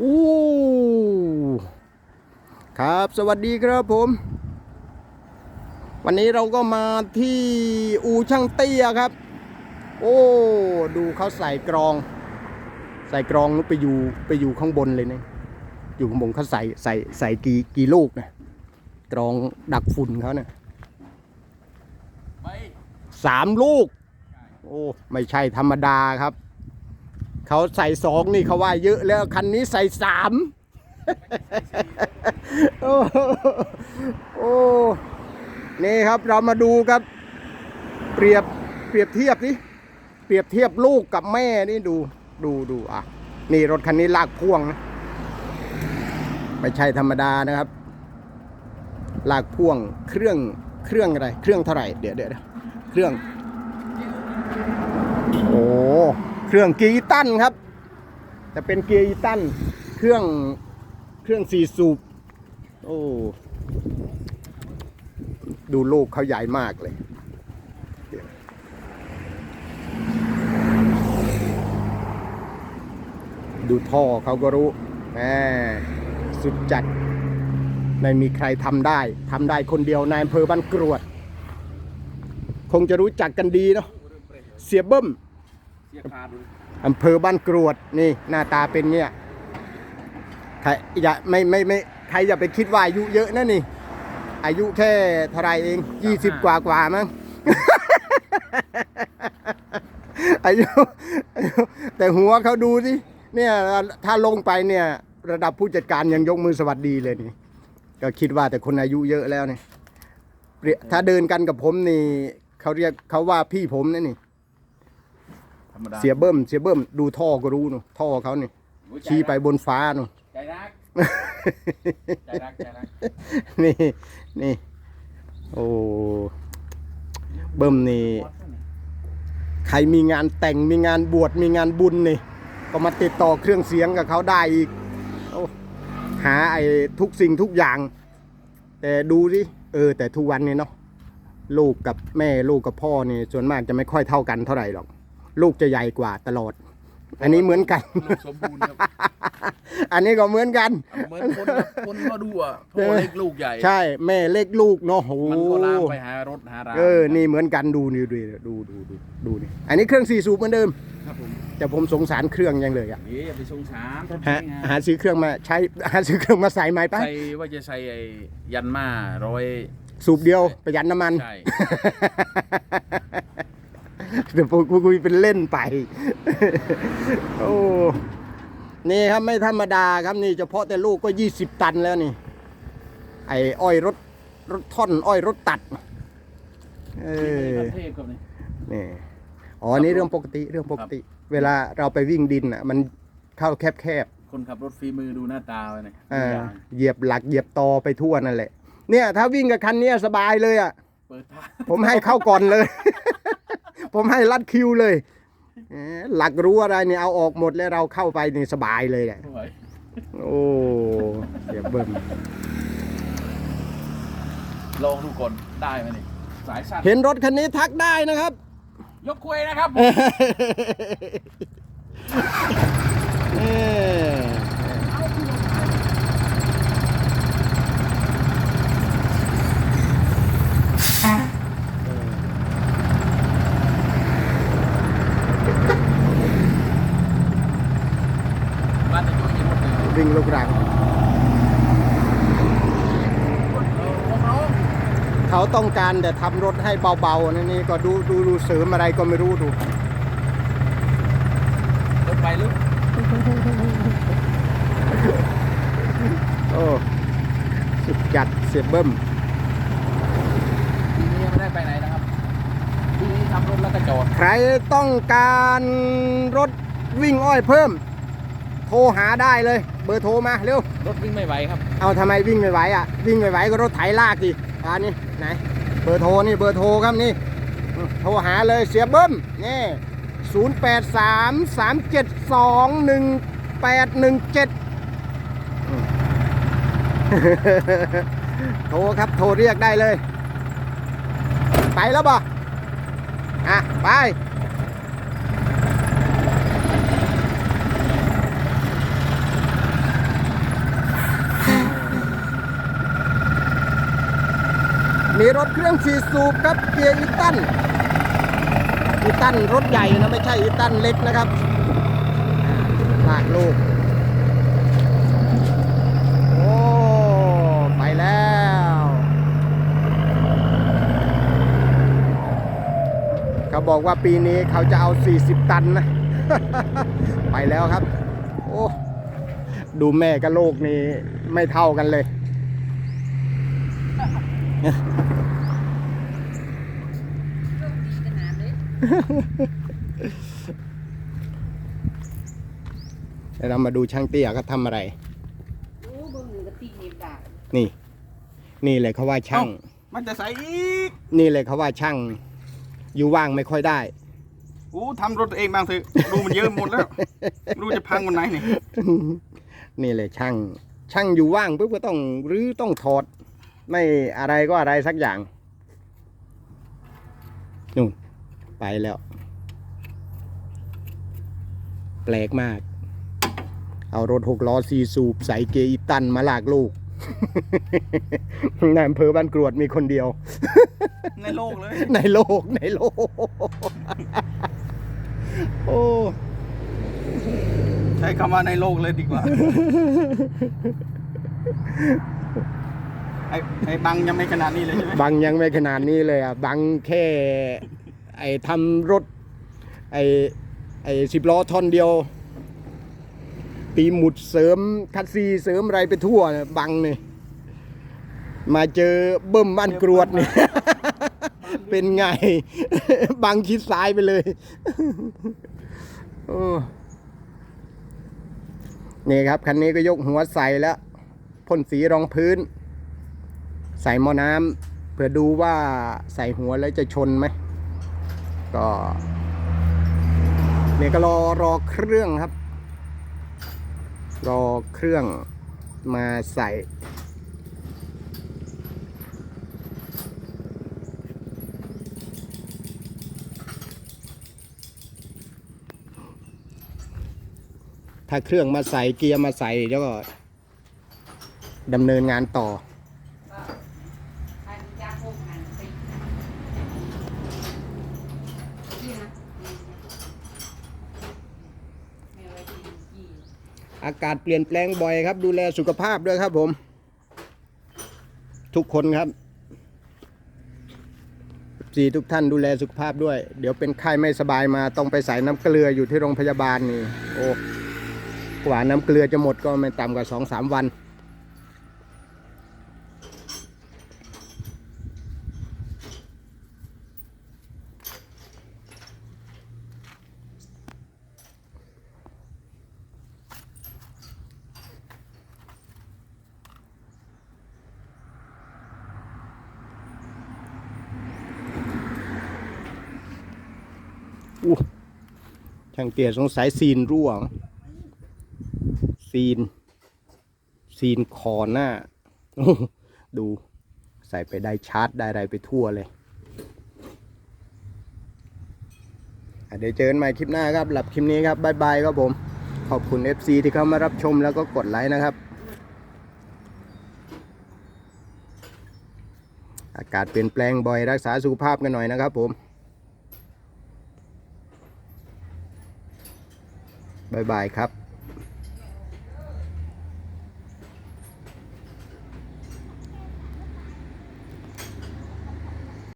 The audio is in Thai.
อู้ครับสวัสดีครับผม วันนี้เราก็มาที่อูช่างเตี้ยครับ โอ้ดูเขาใส่กรอง ใส่กรองนู้นไปอยู่ไปอยู่ข้างบนเลยนะอยู่ข้างบนเขาใส่ใส่ใส่กี่กี่ลูกนะกรองดักฝุ่นเขาเนี่ยไม่สามลูก โอ้ไม่ใช่ธรรมดาครับ เขาใส่สองนี่เขาว่าเยอะแล้วคันนี้ใส่สามโอ้โอ้นี่ครับเรามาดูครับ เปรียบเปรียบเทียบนี่เปรียบเทียบลูกกับแม่นี่ดูดูดูอะ นี่รถคันนี้ลากพ่วงนะไม่ใช่ธรรมดานะครับ ลากพ่วงเครื่องเครื่องอะไร เครื่องเท่าไหร่เดี๋ยวเดี๋ยวเครื่อง โอ้ เครื่องกีตันครับแต่เป็นเกียร์ตันเครื่องเครื่องสี่สูบโอ้ดูลูกเขาใหญ่มากเลย ดูท่อเขาก็รู้แหมสุดจัดไม่มีใครทำได้ทำได้คนเดียวนายอำเภอบ้านกรวด คงจะรู้จักกันดีเนาะเสียเบิ้ม สียขาดดูอำเภอบ้านกรวดนี่หน้าตาเป็นเนี่ยใครอย่าไม่ไม่ไม่ใครอย่าไปคิดว่าอายุเยอะนะนี่ อายุแค่เท่าไหรเองยี่สิบกว่ากว่ามั้ง อายุอายุ แต่หัวเขาดูสิเนี่ยถ้าลงไปเนี่ย ระดับผู้จัดการยังยกมือสวัสดีเลยนี่ ก็คิดว่าแต่คนอายุเยอะแล้วเนี่ยเปรียถ้าเดินกันกับผมนี่เขาเรียกเขาว่าพี่ผมนะนี่ ธรรมดาเสียเบิ้มเสียเบิ้มดูท่อก็รู้นูท่อเขานี่โอ้ยใจชี้ไปรักบนฟ้านูใจรัก ใจรัก ใจรัก นี่นี่โอ้เบิ้มนี่ ใครมีงานแต่งมีงานบวชมีงานบุญนี่ ก็มาติดต่อเครื่องเสียงกับเขาได้อีกโอ้หาไอ้ทุกสิ่งทุกอย่าง แต่ดูสิเออ แต่ทุกวันนี้เนาะลูกกับแม่ลูกกับพ่อนี่ส่วนมากจะไม่ค่อยเท่ากันเท่าไหร่หรอก ลูกจะใหญ่กว่าตลอด อันนี้เหมือนกัน ลูกสมบูรณ์ครับอันนี้ก็เหมือนกัน เหมือนคนครับคนก็ดูอะพ่อเล็กลูกใหญ่ ใช่ แม่เล็กลูกเนาะโอ้โหมันก็ลามไปหารถหาร้านเออ นี่เหมือนกันดูนี่ดูดูดูดูดูนี่ อันนี้เครื่องสี่สูบเหมือนเดิม ครับผมแต่ผมสงสารเครื่องยังเลยอะเอ๊ะอย่าไปสงสารรถหาใช้งานหาซื้อเครื่องมาใช้หาซื้อเครื่องมาใส่ไหมไปใส่ว่าจะใส่ไอ้ยันมาร้อยสูบเดียวประหยัดน้ำมันใช่ เดี๋ยวผมคุยเป็นเล่นไป โอ้ นี่ครับไม่ธรรมดาครับนี่เฉพาะแต่ลูกก็20ตันแล้วนี่ ไอ้อ้อยรถรถท่อน อ้อยรถตัด เออเทพครับนี่นี่อ๋อ นี่เรื่องปกติเรื่องปกติ เวลาเราไปวิ่งดินอะ มันเข้าแคบคนขับรถฝีมือดูหน้าตาไว้หน่อยๆอ่าอย่างเหยียบหลักเหยียบตอไปทั่วนั่นแหละ เนี่ย ถ้าวิ่งกับคันเนี้ยสบายเลยอะเปิดทางผมให้เข้าก่อนเลย ผมให้ลัดคิวเลยเอ๊ะหลักรู้อะไรเนี่ยเอาออกหมดแล้วเราเข้าไปนี่สบายเลยแหละไม่ไหวโอ้เสียเบิ่มลองดูก่อนได้ไหมนี่สายสั้นเห็นรถคันนี้ทักได้นะครับ ยกคุยนะครับ เอ้ย บ้านจะยุ่งยังหมดเลย วิ่งลูกรัง เขาต้องการแต่ทำรถให้เบาๆนะนี่ก็ดูดูดูเสริมอะไรก็ไม่รู้ดูรถไปลึกโอ้ สุดจัดเสียเบิ้มทีนี้ยังไม่ได้ไปไหนนะครับทีนี้ทำรถแล้วก็จอดใครต้องการรถวิ่งอ้อยเพิ่ม โทรหาได้เลย เบอร์โทรมาเร็ว รถวิ่งไม่ไหวครับ เอาทำไมวิ่งไม่ไหวอะ วิ่งไม่ไหวก็รถไถลากดิอ่านี่ไหน เบอร์โทรนี่เบอร์โทรครับนี่อืมโทรหาเลยเสียเบิ้มนี่ศูนย์แปดสามสามเจ็ดสองหนึ่งแปดหนึ่งเจ็ดโทรครับโทรเรียกได้เลย ไปแล้วบ่ อะ ไปีรถเครื่องสี่สูบครับเกียร์อีตันอีตันรถใหญ่นะไม่ใช่อีตันเล็กนะครับลากลูกโอ้ไปแล้ว เขาบอกว่าปีนี้เขาจะเอา 40 ตันนะ ไปแล้วครับ โอ้ดูแม่กับโลกนี่ไม่เท่ากันเลย เลยเดี๋ยวเรามาดูช่างเตี้ยเขาทำอะไรโอ้เบิ่งกระติกนี่ดานี่ นี่เลยเขาว่าช่าง มันจะใส่อีก นี่เลยเขาว่าช่าง อยู่ว่างไม่ค่อยได้โอ้ทำรถตัวเองบางเถอะดูมันเยอะหมดแล้วไม่รู้จะพังวันไหนนี่นี่เลยช่าง ช่างอยู่ว่างปุ๊บก็ต้องรื้อต้องถอด ไม่อะไรก็อะไรสักอย่างนู่นไปแล้ว แปลกมาก เอารถหกล้อซีสูบใส่เกียร์อีตันมาลากลูกในอำเภอบ้านกรวดมีคนเดียว ในโลกเลย ในโลกในโลก โอ้ใช้คำว่าในโลกเลยดีกว่า ไอ้ไอ้บังยังไม่ขนาดนี้เลยใช่ไหมบังยังไม่ขนาดนี้เลยอะบังแค่ ไอ้ทำรถ ไอ้ไอ้สิบล้อท่อนเดียว ตีหมุดเสริมคัดซีเสริมอะไรไปทั่วเนี่ยบังเนี่ยมาเจอเบิ่มบ้านกรวดเนี่ย เป็นไง บังคิดซ้ายไปเลยโอ้นี่ครับ คันนี้ก็ยกหัวใส่แล้วพ่นสีรองพื้น ใส่หม้อน้ำเพื่อดูว่าใส่หัวแล้วจะชนไหมก็เนี่ยก็รอรอเครื่องครับ รอเครื่องมาใส่ถ้าเครื่องมาใส่เกียร์มาใส่แล้วก็ดำเนินงานต่อ อันยาพวกนั้นไปนี่นะแม่ไว้ที่ยี่ อากาศเปลี่ยนแปลงบ่อยครับ ดูแลสุขภาพด้วยครับผม ทุกคนครับสี่ทุกท่านดูแลสุขภาพด้วย เดี๋ยวเป็นไข้ไม่สบายมาต้องไปใส่น้ำเกลืออยู่ที่โรงพยาบาลนี่ โอ้กว่าน้ำเกลือจะหมดก็ไม่ต่ำกว่าสองสามวัน อู้ช่างเกียรสงสัยซีนรั่วซีน ซีนคอหน้า ดูใส่ไปได้ชาร์จได้อะไรไปทั่วเลยเดี๋ยวเจอกันใหม่คลิปหน้าครับ หลับคลิปนี้ครับบายบายครับผม ขอบคุณ FC ที่เข้ามารับชมแล้วก็กดไลค์นะครับ อากาศเปลี่ยนแปลงบ่อยรักษาสุขภาพกันหน่อยนะครับผม บายบายครับ